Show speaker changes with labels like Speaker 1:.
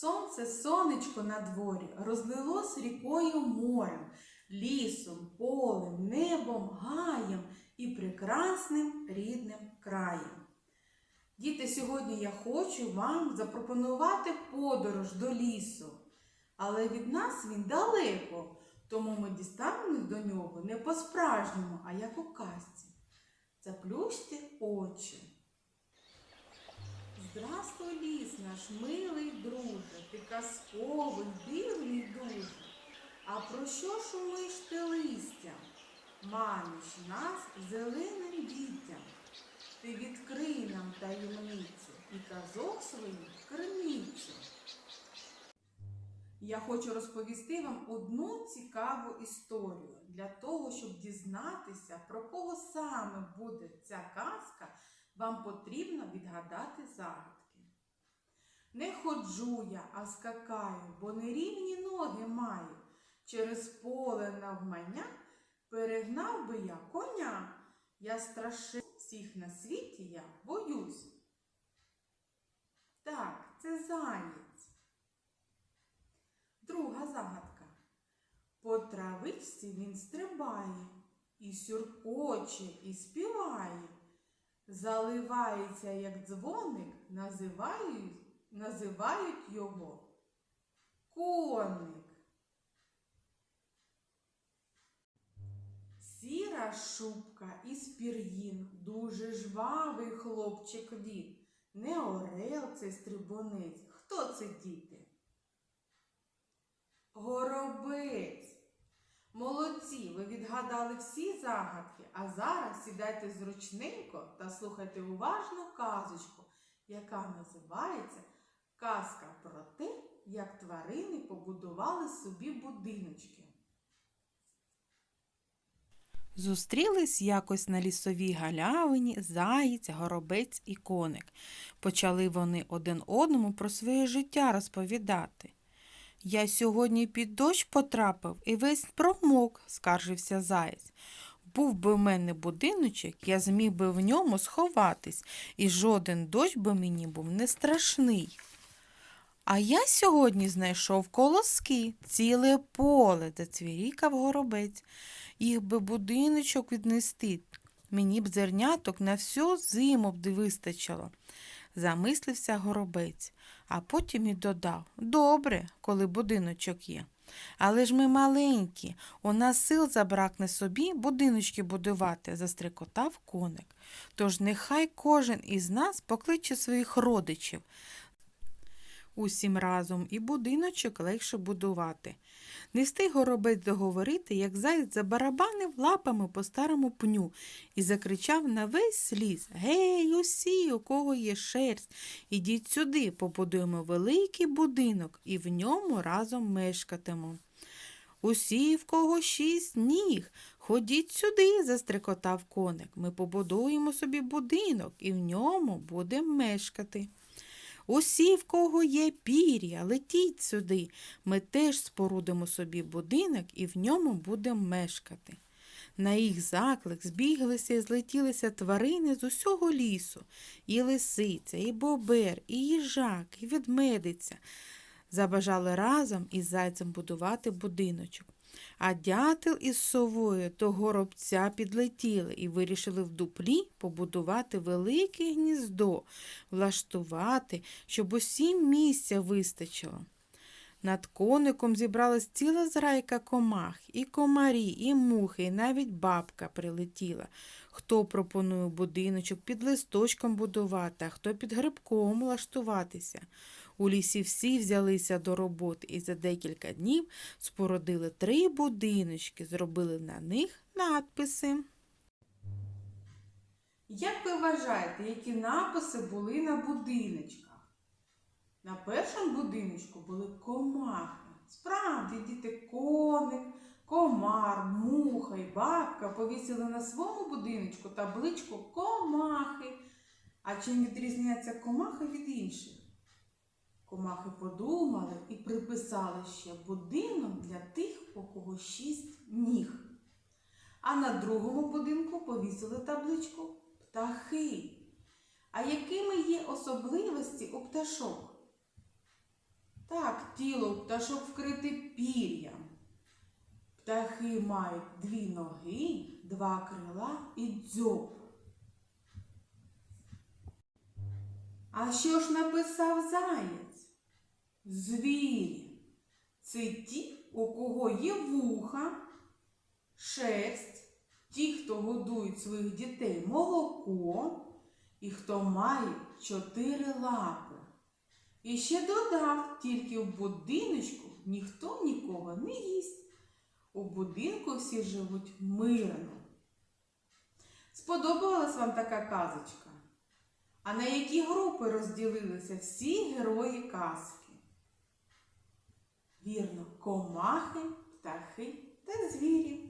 Speaker 1: Сонце, сонечко на дворі розлилось рікою морем, лісом, полем, небом, гаєм і прекрасним рідним краєм. Діти, сьогодні я хочу вам запропонувати подорож до лісу, але від нас він далеко, тому ми дістанемось до нього не по-справжньому, а як у казці. Заплющте очі. Здравствуй, ліс, наш милий друже, ти казковий, дивний дуже. А про що шумиш ти листя? Маниш нас зеленим дітям. Ти відкрий нам таємницю і казок своїх криницю. Я хочу розповісти вам одну цікаву історію для того, щоб дізнатися, про кого саме буде ця казка, вам потрібно відгадати загадки. Не ходжу я, а скакаю, бо нерівні ноги маю. Через поле навмання перегнав би я коня. Я страшив всіх на світі я боюсь. Так, це заєць. Друга загадка. По травичці він стрибає, і сюркоче, і співає. Заливається, як дзвоник, називають, називають його коник. Сіра шубка із пір'їн, дуже жвавий хлопчик він. Не орел це стрибунець. Хто це діти? Горобець. Молодці, ви відгадали всі загадки, а зараз сідайте зручненько та слухайте уважну казочку, яка називається Казка про те, як тварини побудували собі будиночки.
Speaker 2: Зустрілись якось на лісовій галявині заєць, горобець і коник. Почали вони один одному про своє життя розповідати. Я сьогодні під дощ потрапив і весь промок, скаржився заєць. Був би в мене будиночок, я зміг би в ньому сховатись, і жоден дощ би мені був не страшний. А я сьогодні знайшов колоски, ціле поле, зацвірікав горобець. Їх би будиночок віднести. Мені б зерняток на всю зиму б вистачило. Замислився горобець, а потім і додав Добре, коли будиночок є. Але ж ми маленькі, у нас сил забракне собі будиночки будувати, застрекотав коник. Тож нехай кожен із нас покличе своїх родичів. Усім разом і будиночок легше будувати. Не встиг горобець договорити, як заєць забарабанив лапами по старому пню і закричав на весь ліс Гей, усі, у кого є шерсть, ідіть сюди, побудуємо великий будинок і в ньому разом мешкатимо. Усі, в кого шість ніг, ходіть сюди, застрекотав коник. Ми побудуємо собі будинок і в ньому будемо мешкати. Усі, в кого є пір'я, летіть сюди. Ми теж спорудимо собі будинок і в ньому будемо мешкати. На їх заклик збіглися і злетілися тварини з усього лісу, і лисиця, і бобер, і їжак, і ведмедиця. Забажали разом із зайцем будувати будиночок. А дятел із совою до горобця підлетіли і вирішили в дуплі побудувати велике гніздо, влаштувати, щоб усім місця вистачило. Над коником зібралась ціла зрайка комах, і комарі, і мухи, і навіть бабка прилетіла. Хто пропонує будиночок під листочком будувати, а хто під грибком влаштуватися. У лісі всі взялися до роботи і за декілька днів спорудили три будиночки, зробили на них надписи.
Speaker 1: Як ви вважаєте, які написи були на будиночках? На першому будиночку були комахи. Справді, діти, коник, комар, муха і бабка повісили на своєму будиночку табличку комахи. А чим відрізняється комахи від інших? Комахи подумали і приписали ще будинок для тих, у кого шість ніг. А на другому будинку повісили табличку птахи. А якими є особливості у пташок? Так, тіло у пташок вкрите пір'ям. Птахи мають дві ноги, два крила і дзьоб. А що ж написав заєць? Звірі. Це ті, у кого є вуха, шерсть, ті, хто годують своїх дітей молоко, і хто має чотири лапи. І ще додав, тільки в будиночку ніхто нікого не їсть. У будинку всі живуть мирно. Сподобалась вам така казочка? А на які групи розділилися всі герої казки? Вірно, комахи, птахи та звірі.